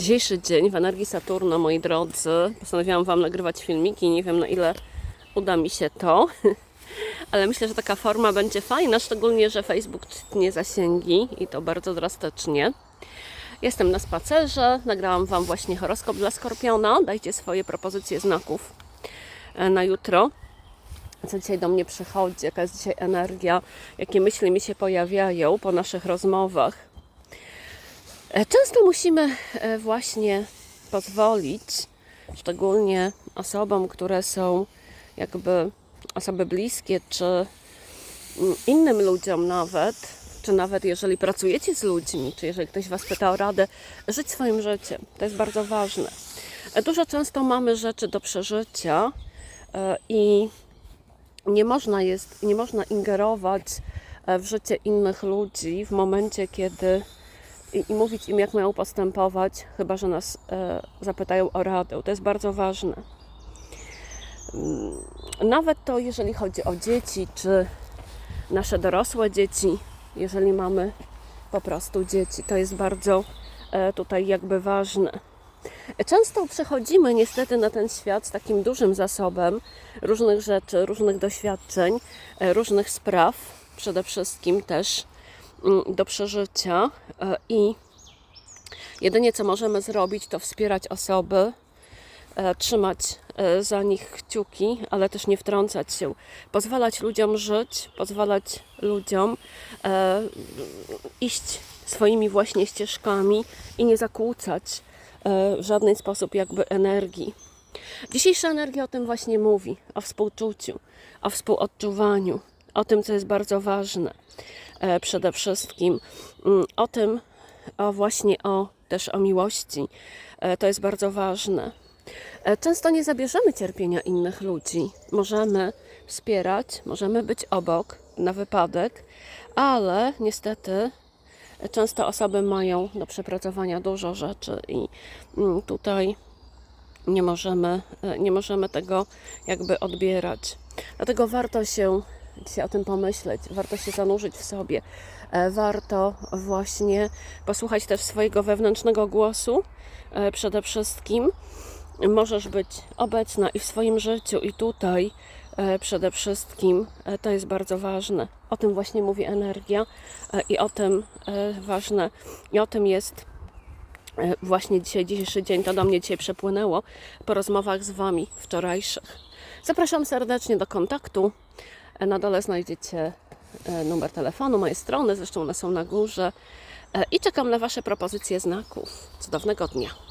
Dzisiejszy dzień w energii Saturna, moi drodzy. Postanowiłam Wam nagrywać filmiki. Nie wiem na ile uda mi się to, ale myślę, że taka forma będzie fajna, szczególnie, że Facebook tnie zasięgi i to bardzo drastycznie. Jestem na spacerze, nagrałam Wam właśnie horoskop dla Skorpiona. Dajcie swoje propozycje znaków e, na jutro. Co dzisiaj do mnie przychodzi, jaka jest dzisiaj energia, jakie myśli mi się pojawiają po naszych rozmowach. E, Często musimy e, właśnie pozwolić, szczególnie osobom, które są jakby osoby bliskie, czy mm, innym ludziom nawet, czy nawet jeżeli pracujecie z ludźmi, czy jeżeli ktoś Was pyta o radę, żyć swoim życiem. To jest bardzo ważne. E, Dużo często mamy rzeczy do przeżycia i nie można, jest, nie można ingerować w życie innych ludzi w momencie, kiedy i, i mówić im, jak mają postępować, chyba że nas e, zapytają o radę. To jest bardzo ważne. Mm, Nawet to, jeżeli chodzi o dzieci, czy nasze dorosłe dzieci, jeżeli mamy po prostu dzieci, to jest bardzo e, tutaj jakby ważne. Często przechodzimy niestety na ten świat z takim dużym zasobem różnych rzeczy, różnych doświadczeń, e, różnych spraw, przede wszystkim też do przeżycia e, i jedynie co możemy zrobić to wspierać osoby, e, trzymać e, za nich kciuki, ale też nie wtrącać się, pozwalać ludziom żyć, pozwalać ludziom iść swoimi właśnie ścieżkami i nie zakłócać w żaden sposób jakby energii. Dzisiejsza energia o tym właśnie mówi, o współczuciu, o współodczuwaniu, o tym, co jest bardzo ważne przede wszystkim, mm, o tym, o właśnie o też o miłości. E, To jest bardzo ważne. E, Często nie zabierzemy cierpienia innych ludzi. Możemy wspierać, możemy być obok na wypadek, ale niestety e, często osoby mają do przepracowania dużo rzeczy i mm, tutaj nie możemy, e, nie możemy tego jakby odbierać. Dlatego warto się dzisiaj o tym pomyśleć, warto się zanurzyć w sobie, e, warto właśnie posłuchać też swojego wewnętrznego głosu e, przede wszystkim. Możesz być obecna i w swoim życiu, i tutaj e, przede wszystkim. To jest bardzo ważne. O tym właśnie mówi energia i o tym ważne, i o tym jest właśnie dzisiaj, dzisiejszy dzień, to do mnie dzisiaj przepłynęło po rozmowach z Wami wczorajszych. Zapraszam serdecznie do kontaktu. Na dole znajdziecie e, numer telefonu, moje strony, zresztą one są na górze. E, I czekam na Wasze propozycje znaków. Cudownego dnia.